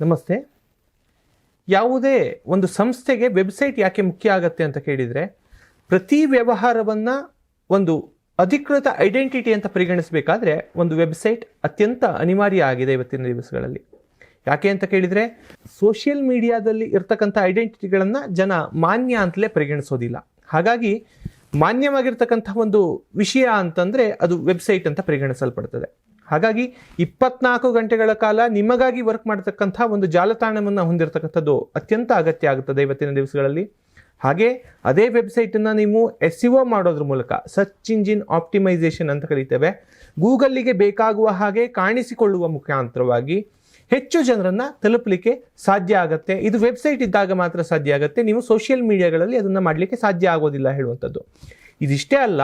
ನಮಸ್ತೆ. ಯಾವುದೇ ಒಂದು ಸಂಸ್ಥೆಗೆ ವೆಬ್ಸೈಟ್ ಯಾಕೆ ಮುಖ್ಯ ಆಗತ್ತೆ ಅಂತ ಕೇಳಿದರೆ, ಪ್ರತಿ ವ್ಯವಹಾರವನ್ನು ಒಂದು ಅಧಿಕೃತ ಐಡೆಂಟಿಟಿ ಅಂತ ಪರಿಗಣಿಸಬೇಕಾದ್ರೆ ಒಂದು ವೆಬ್ಸೈಟ್ ಅತ್ಯಂತ ಅನಿವಾರ್ಯ ಆಗಿದೆ ಇವತ್ತಿನ ದಿವಸಗಳಲ್ಲಿ. ಯಾಕೆ ಅಂತ ಕೇಳಿದರೆ, ಸೋಷಿಯಲ್ ಮೀಡಿಯಾದಲ್ಲಿ ಇರ್ತಕ್ಕಂಥ ಐಡೆಂಟಿಟಿಗಳನ್ನು ಜನ ಮಾನ್ಯ ಅಂತಲೇ ಪರಿಗಣಿಸೋದಿಲ್ಲ. ಹಾಗಾಗಿ ಮಾನ್ಯವಾಗಿರ್ತಕ್ಕಂಥ ಒಂದು ವಿಷಯ ಅಂತಂದರೆ ಅದು ವೆಬ್ಸೈಟ್ ಅಂತ ಪರಿಗಣಿಸಲ್ಪಡ್ತದೆ. ಹಾಗಾಗಿ ಇಪ್ಪತ್ನಾಲ್ಕು ಗಂಟೆಗಳ ಕಾಲ ನಿಮಗಾಗಿ ವರ್ಕ್ ಮಾಡತಕ್ಕಂಥ ಒಂದು ಜಾಲತಾಣವನ್ನು ಹೊಂದಿರತಕ್ಕಂಥದ್ದು ಅತ್ಯಂತ ಅಗತ್ಯ ಆಗುತ್ತದೆ ಇವತ್ತಿನ ದಿವಸಗಳಲ್ಲಿ. ಹಾಗೆ ಅದೇ ವೆಬ್ಸೈಟನ್ನು ನೀವು ಎಸ್ ಸಿ ಒ ಮಾಡೋದ್ರ ಮೂಲಕ ಸರ್ಚ್ ಇಂಜಿನ್ ಆಪ್ಟಿಮೈಸೇಷನ್ ಅಂತ ಕರೀತೇವೆ. ಗೂಗಲ್ಲಿಗೆ ಬೇಕಾಗುವ ಹಾಗೆ ಕಾಣಿಸಿಕೊಳ್ಳುವ ಮುಖಾಂತರವಾಗಿ ಹೆಚ್ಚು ಜನರನ್ನು ತಲುಪಲಿಕ್ಕೆ ಸಾಧ್ಯ ಆಗುತ್ತೆ. ಇದು ವೆಬ್ಸೈಟ್ ಇದ್ದಾಗ ಮಾತ್ರ ಸಾಧ್ಯ ಆಗುತ್ತೆ. ನೀವು ಸೋಷಿಯಲ್ ಮೀಡಿಯಾಗಳಲ್ಲಿ ಅದನ್ನು ಮಾಡಲಿಕ್ಕೆ ಸಾಧ್ಯ ಆಗೋದಿಲ್ಲ ಹೇಳುವಂಥದ್ದು. ಇದಿಷ್ಟೇ ಅಲ್ಲ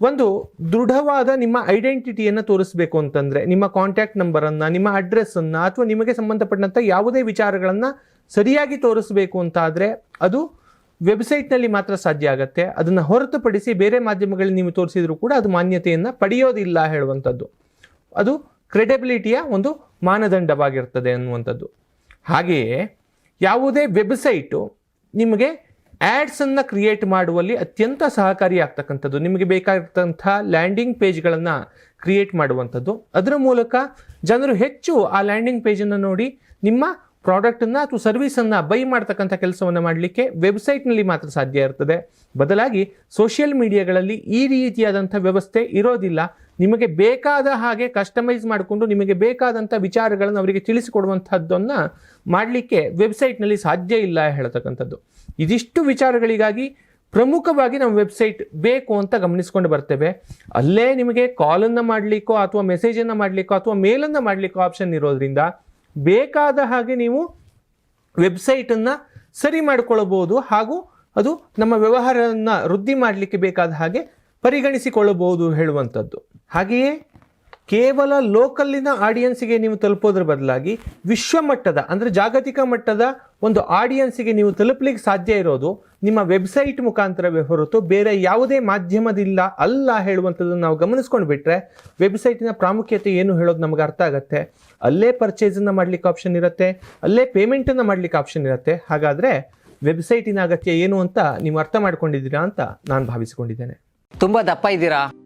ಒಂದು ದೃಢವಾದ ನಿಮ್ಮ ಐಡೆಂಟಿಟಿಯನ್ನು ತೋರಿಸಬೇಕು ಅಂತಂದರೆ, ನಿಮ್ಮ ಕಾಂಟ್ಯಾಕ್ಟ್ ನಂಬರನ್ನು ನಿಮ್ಮ ಅಡ್ರೆಸ್ಸನ್ನು ಅಥವಾ ನಿಮಗೆ ಸಂಬಂಧಪಟ್ಟಂಥ ಯಾವುದೇ ವಿಚಾರಗಳನ್ನು ಸರಿಯಾಗಿ ತೋರಿಸಬೇಕು ಅಂತಾದರೆ ಅದು ವೆಬ್ಸೈಟ್ನಲ್ಲಿ ಮಾತ್ರ ಸಾಧ್ಯ ಆಗುತ್ತೆ. ಅದನ್ನು ಹೊರತುಪಡಿಸಿ ಬೇರೆ ಮಾಧ್ಯಮಗಳಲ್ಲಿ ನೀವು ತೋರಿಸಿದರೂ ಕೂಡ ಅದು ಮಾನ್ಯತೆಯನ್ನು ಪಡೆಯೋದಿಲ್ಲ ಹೇಳುವಂಥದ್ದು. ಅದು ಕ್ರೆಡಿಬಿಲಿಟಿಯ ಒಂದು ಮಾನದಂಡವಾಗಿರ್ತದೆ ಅನ್ನುವಂಥದ್ದು. ಹಾಗೆಯೇ ಯಾವುದೇ ವೆಬ್ಸೈಟು ನಿಮಗೆ ಆ್ಯಡ್ಸನ್ನು ಕ್ರಿಯೇಟ್ ಮಾಡುವಲ್ಲಿ ಅತ್ಯಂತ ಸಹಕಾರಿಯಾಗ್ತಕ್ಕಂಥದ್ದು ನಿಮಗೆ ಬೇಕಾಗಿರ್ತಂಥ ಲ್ಯಾಂಡಿಂಗ್ ಪೇಜ್ಗಳನ್ನು ಕ್ರಿಯೇಟ್ ಮಾಡುವಂಥದ್ದು. ಅದರ ಮೂಲಕ ಜನರು ಹೆಚ್ಚು ಆ ಲ್ಯಾಂಡಿಂಗ್ ಪೇಜನ್ನು ನೋಡಿ ನಿಮ್ಮ ಪ್ರಾಡಕ್ಟನ್ನು ಅಥವಾ ಸರ್ವಿಸನ್ನು ಬೈ ಮಾಡ್ತಕ್ಕಂಥ ಕೆಲಸವನ್ನು ಮಾಡಲಿಕ್ಕೆ ವೆಬ್ಸೈಟ್ನಲ್ಲಿ ಮಾತ್ರ ಸಾಧ್ಯ ಇರ್ತದೆ. ಬದಲಾಗಿ ಸೋಷಿಯಲ್ ಮೀಡಿಯಾಗಳಲ್ಲಿ ಈ ರೀತಿಯಾದಂಥ ವ್ಯವಸ್ಥೆ ಇರೋದಿಲ್ಲ. ನಿಮಗೆ ಬೇಕಾದ ಹಾಗೆ ಕಸ್ಟಮೈಸ್ ಮಾಡಿಕೊಂಡು ನಿಮಗೆ ಬೇಕಾದಂಥ ವಿಚಾರಗಳನ್ನು ಅವರಿಗೆ ತಿಳಿಸಿಕೊಡುವಂಥದ್ದನ್ನು ಮಾಡಲಿಕ್ಕೆ ವೆಬ್ಸೈಟ್ನಲ್ಲಿ ಸಾಧ್ಯ ಇಲ್ಲ ಹೇಳ್ತಕ್ಕಂಥದ್ದು. ಇದಿಷ್ಟು ವಿಚಾರಗಳಿಗಾಗಿ ಪ್ರಮುಖವಾಗಿ ನಮ್ಮ ವೆಬ್ಸೈಟ್ ಬೇಕು ಅಂತ ಗಮನಿಸ್ಕೊಂಡು ಬರ್ತೇವೆ. ಅಲ್ಲೇ ನಿಮಗೆ ಕಾಲನ್ನು ಮಾಡಲಿಕ್ಕೋ ಅಥವಾ ಮೆಸೇಜನ್ನು ಮಾಡಲಿಕ್ಕೋ ಅಥವಾ ಮೇಲನ್ನು ಮಾಡಲಿಕ್ಕೋ ಆಪ್ಷನ್ ಇರೋದ್ರಿಂದ ಬೇಕಾದ ಹಾಗೆ ನೀವು ವೆಬ್ಸೈಟನ್ನು ಸರಿ ಮಾಡಿಕೊಳ್ಳಬಹುದು ಹಾಗೂ ಅದು ನಮ್ಮ ವ್ಯವಹಾರವನ್ನು ವೃದ್ಧಿ ಮಾಡಲಿಕ್ಕೆ ಬೇಕಾದ ಹಾಗೆ ಪರಿಗಣಿಸಿಕೊಳ್ಳಬಹುದು ಹೇಳುವಂಥದ್ದು ಹಾಗೆಯೇ ಕೇವಲ ಲೋಕಲ್ಲಿನ ಆಡಿಯನ್ಸಿಗೆ ನೀವು ತಲುಪೋದ್ರ ಬದಲಾಗಿ ವಿಶ್ವ ಮಟ್ಟದ ಅಂದರೆ ಜಾಗತಿಕ ಮಟ್ಟದ ಒಂದು ಆಡಿಯನ್ಸಿಗೆ ನೀವು ತಲುಪಲಿಕ್ಕೆ ಸಾಧ್ಯ ಇರೋದು ನಿಮ್ಮ ವೆಬ್ಸೈಟ್ ಮುಖಾಂತರವೇ ಹೊರತು ಬೇರೆ ಯಾವುದೇ ಮಾಧ್ಯಮದಿಲ್ಲ ಅಲ್ಲ ಹೇಳುವಂಥದ್ದನ್ನು ನಾವು ಗಮನಿಸ್ಕೊಂಡು ಬಿಟ್ಟರೆ ವೆಬ್ಸೈಟಿನ ಪ್ರಾಮುಖ್ಯತೆ ಏನು ಹೇಳೋದು ನಮಗೆ ಅರ್ಥ ಆಗುತ್ತೆ. ಅಲ್ಲೇ ಪರ್ಚೇಸನ್ನು ಮಾಡಲಿಕ್ಕೆ ಆಪ್ಷನ್ ಇರುತ್ತೆ, ಅಲ್ಲೇ ಪೇಮೆಂಟನ್ನು ಮಾಡಲಿಕ್ಕೆ ಆಪ್ಷನ್ ಇರುತ್ತೆ. ಹಾಗಾದರೆ ವೆಬ್ಸೈಟಿನ ಅಗತ್ಯ ಏನು ಅಂತ ನೀವು ಅರ್ಥ ಮಾಡ್ಕೊಂಡಿದ್ದೀರಾ ಅಂತ ನಾನು ಭಾವಿಸಿಕೊಂಡಿದ್ದೇನೆ. ತುಂಬ ದಪ್ಪ ಇದ್ದೀರಾ?